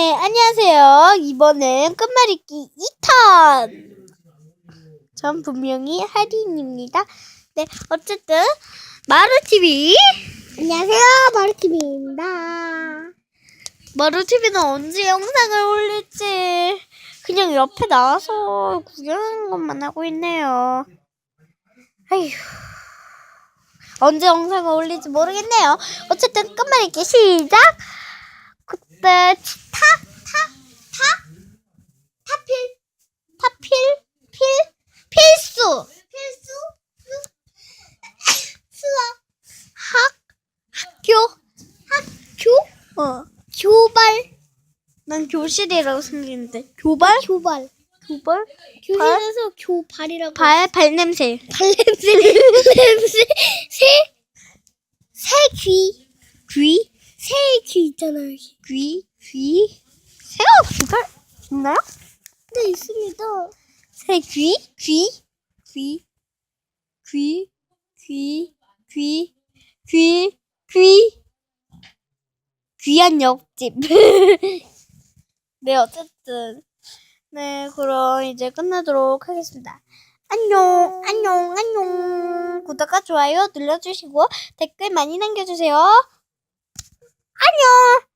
네, 안녕하세요. 이번엔 끝말잇기 2탄! 전 분명히 하린입니다. 네, 어쨌든, 마루TV! 안녕하세요, 마루TV입니다. 마루TV는 언제 영상을 올릴지, 그냥 옆에 나와서 구경하는 것만 하고 있네요. 아휴. 언제 영상을 올릴지 모르겠네요. 어쨌든, 끝말잇기 시작! 그때, 어, 교발. 난 교실이라고 생각했는데, 교발? 교발. 교발? 교실에서 교발이라고. 발, 발냄새. 발냄새. 냄새. 새. 새 귀. 귀, 새 귀 있잖아요. 여기. 귀, 귀. 새가 귀가 있나요? 네, 있습니다. 새 귀, 귀, 귀, 귀, 귀, 귀, 귀, 귀. 귀한 옆집. 네, 어쨌든. 네, 그럼 이제 끝내도록 하겠습니다. 안녕, 안녕, 안녕. 구독과 좋아요 눌러주시고 댓글 많이 남겨주세요. 안녕!